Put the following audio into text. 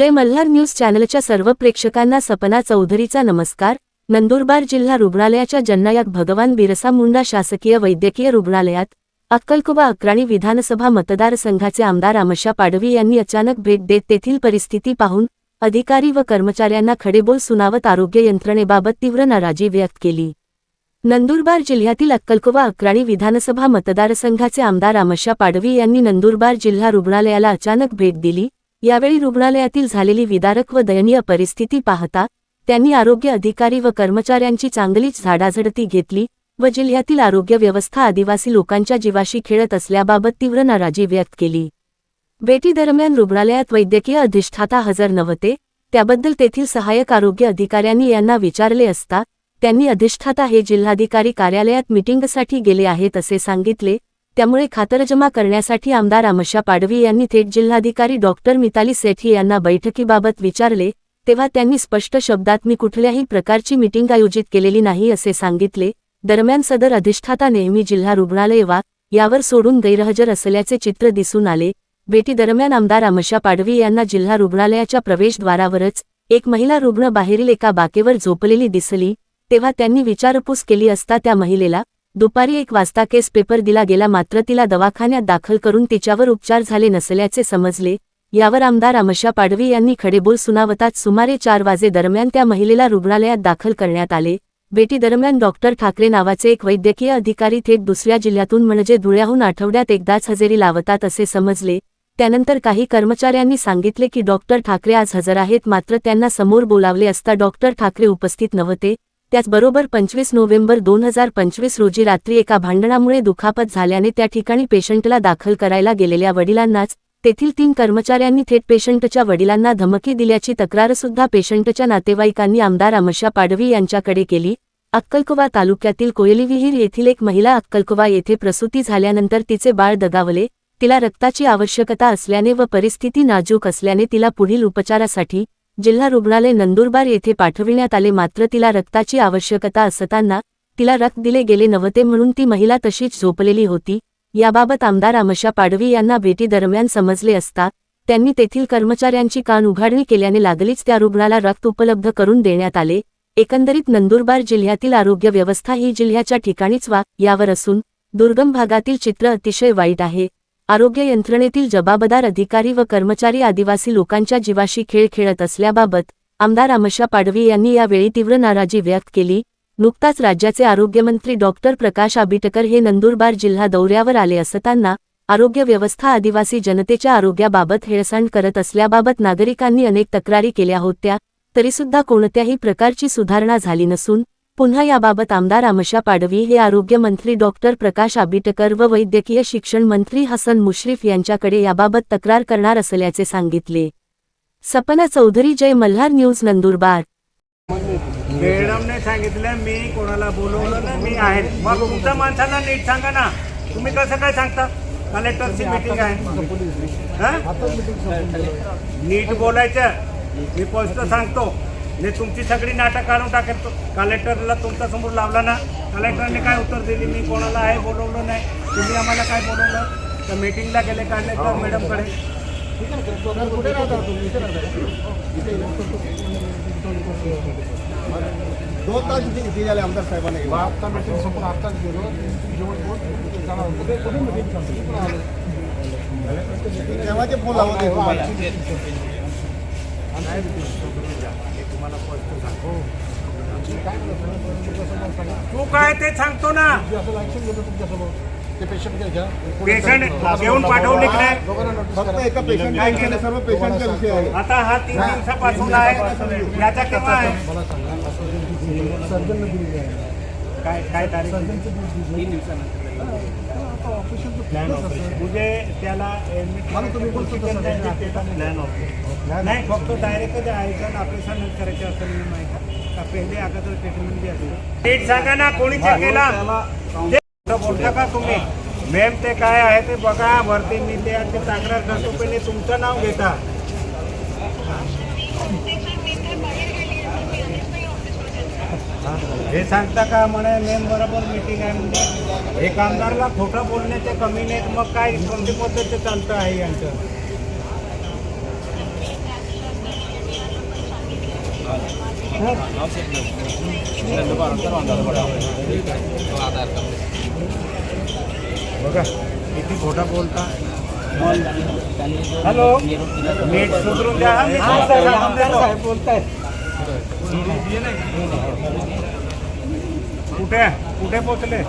विजय Malhar news चॅनलच्या सर्व प्रेक्षकांना सपना चौधरीचा नमस्कार. नंदुरबार जिल्हा रुग्णालयाच्या जन्नायात भगवान बिरसा मुंडा शासकीय वैद्यकीय रुग्णालयात अक्कलकुबा अक्राणी विधानसभा मतदारसंघाचे आमदार आमशा पाडवी यांनी अचानक भेट देत तेथील परिस्थिती पाहून अधिकारी व कर्मचाऱ्यांना खडेबोल सुनावत आरोग्य यंत्रणेबाबत तीव्र नाराजी व्यक्त केली. नंदुरबार जिल्ह्यातील अक्कलकुवा अक्राणी विधानसभा मतदारसंघाचे आमदार आमशा पाडवी यांनी नंदुरबार जिल्हा रुग्णालयाला अचानक भेट दिली यावेळी रुग्णालयातील झालेली विदारक व दयनीय परिस्थिती पाहता त्यांनी आरोग्य अधिकारी व कर्मचाऱ्यांची चांगलीच झाडाझडती घेतली व जिल्ह्यातील आरोग्य व्यवस्था आदिवासी लोकांच्या जीवाशी खेळत असल्याबाबत तीव्र नाराजी व्यक्त केली. भेटीदरम्यान रुग्णालयात वैद्यकीय अधिष्ठाता हजर नव्हते त्याबद्दल तेथील सहाय्यक आरोग्य अधिकाऱ्यांनी यांना विचारले असता त्यांनी अधिष्ठाता हे जिल्हाधिकारी कार्यालयात मिटिंगसाठी गेले आहेत असे सांगितले त्यामुळे खातरजमा करण्यासाठी आमदार आमशा पाडवी यांनी थेट जिल्हाधिकारी डॉक्टर मिताली सेठी यांना बैठकीबाबत विचारले तेव्हा त्यांनी स्पष्ट शब्दात मी कुठल्याही प्रकारची मिटिंग आयोजित केलेली नाही असे सांगितले. दरम्यान सदर अधिष्ठाता नेहमी जिल्हा रुग्णालय वा यावर सोडून गैरहजर असल्याचे चित्र दिसून आले. भेटीदरम्यान आमदार आमशा पाडवी यांना जिल्हा रुग्णालयाच्या प्रवेशद्वारावरच एक महिला रुग्ण बाहेरील एका बाकेवर झोपलेली दिसली तेव्हा त्यांनी विचारपूस केली असता त्या महिलेला दुपारी एक वाजता केस पेपर दिला गेला मात्र तिला दवाखान्यात दाखल करून तिच्यावर उपचार झाले नसल्याचे समजले यावर आमदार अमशा पाडवी यांनी खडेबोल सुनावतात सुमारे चार वाजे दरम्यान त्या महिलेला रुग्णालयात दाखल करण्यात आले. भेटीदरम्यान डॉक्टर ठाकरे नावाचे एक वैद्यकीय अधिकारी थेट दुसऱ्या जिल्ह्यातून म्हणजे धुळ्याहून आठवड्यात एकदाच हजेरी लावतात असे समजले. त्यानंतर काही कर्मचाऱ्यांनी सांगितले की डॉक्टर ठाकरे आज हजर आहेत मात्र त्यांना समोर बोलावले असता डॉक्टर ठाकरे उपस्थित नव्हते. त्याचबरोबर पंचवीस नोव्हेंबर दोन हजार पंचवीस रोजी रात्री एका भांडणामुळे दुखापत झाल्याने त्या ठिकाणी पेशंटला दाखल करायला गेलेल्या वडिलांनाच तेथील तीन कर्मचाऱ्यांनी थेट पेशंटच्या वडिलांना धमकी दिल्याची तक्रारसुद्धा पेशंटच्या नातेवाईकांनी आमदार अमशा पाडवी यांच्याकडे केली. अक्कलकुवा तालुक्यातील कोयलीविहीर येथील एक महिला अक्कलकुवा येथे प्रसूती झाल्यानंतर तिचे बाळ दगावले तिला रक्ताची आवश्यकता असल्याने व परिस्थिती नाजूक असल्याने तिला पुढील उपचारासाठी जिल्हा रुग्णालय नंदुरबार येथे पाठविण्यात आले मात्र तिला रक्ताची आवश्यकता असताना तिला रक्त दिले गेले नव्हते म्हणून ती महिला तशीच झोपलेली होती. याबाबत आमदार आमशा पाडवी यांना भेटीदरम्यान समजले असता त्यांनी तेथील कर्मचाऱ्यांची कान उघाडणी केल्याने लागलीच त्या रुग्णाला रक्त उपलब्ध करून देण्यात आले. एकंदरीत नंदुरबार जिल्ह्यातील आरोग्य व्यवस्था ही जिल्ह्याच्या ठिकाणीच वा यावर असून दुर्गम भागातील चित्र अतिशय वाईट आहे. आरोग्य यंत्रणेतील जबाबदार अधिकारी व कर्मचारी आदिवासी लोकांच्या जीवाशी खेळ खेळत असल्याबाबत आमदार आमशा पाडवी यांनी यावेळी तीव्र नाराजी व्यक्त केली. नुकताच राज्याचे आरोग्यमंत्री डॉक्टर प्रकाश आबिटकर हे नंदुरबार जिल्हा दौऱ्यावर आले असताना आरोग्य व्यवस्था आदिवासी जनतेच्या आरोग्याबाबत हेळसांड करत असल्याबाबत नागरिकांनी अनेक तक्रारी केल्या होत्या तरीसुद्धा कोणत्याही प्रकारची सुधारणा झाली नसून पुन्हा याबाबत आमदार आमशा पाडवी हे आरोग्यमंत्री डॉक्टर प्रकाश आबिटकर व वैद्यकीय शिक्षण मंत्री हसन मुश्रीफ यांच्याकडे याबाबत तक्रार करणार असल्याचे सांगितले. सपना चौधरी जय मल्हार न्यूज नंदुरबार. मॅडमने सांगितलं मी कोणाला बोलवलं ना मी आहे. मग तुमच्या माणसाला नीट सांगा ना. तुम्ही कसं काय सांगता? कलेक्टरची मीटिंग आहे. नीट बोलायचं. मी स्पष्ट सांगतो. मी तुमची सगळी नाटक काढून टाकेल. तो कलेक्टरला तुमच्यासमोर लावला ना कलेक्टरने काय उत्तर दिली? मी कोणाला आहे बोलवलं नाही. तुम्ही आम्हाला काय बोलवलं? तर मीटिंगला गेले कलेक्टर मॅडमकडे दोन तास इथे झाले आमदार साहेबांना घेऊन. आता मीटिंग संपून आताच गेलो. जेवण जाणार. ते कुठे आलो? केव्हाचे फोन लावत आहे तुम्हाला काय बोलतो? तुमच्यासमोर सांगा. तू काय ते सांगतो ना. ते पेशंट घेऊन पाठवले आता हा तीन दिवसापासून आहे. याचा केव्हा आहे? काय काय तारीख? तीन दिवसानंतर. प्लॅन म्हणजे त्याला तुम्ही बोलतो तसं नाही, फक्त डायरेक्ट आयचं ऑपरेशन करायचं असं नाही माहिती का पहिले अगोदर ट्रीटमेंट बी असते. डेट सांगा ना कोणी check केला? बोलता का तुम्ही? मॅम ते काय आहे ते बघा वरती मी ते तक्रार करतो पहिले तुमचं नाव घेता. हे सांगता का म्हणे मेम बरोबर मिटिंग आहे म्हणजे हे कामगारला खोटं बोलण्याचे कमी नाहीत. मग काय कोणती पद्धती चालतं आहे यांचं? बघा किती खोटा बोलता. हॅलो मीठ सुधरून द्या. बोलताय कुठे कुठे पोचले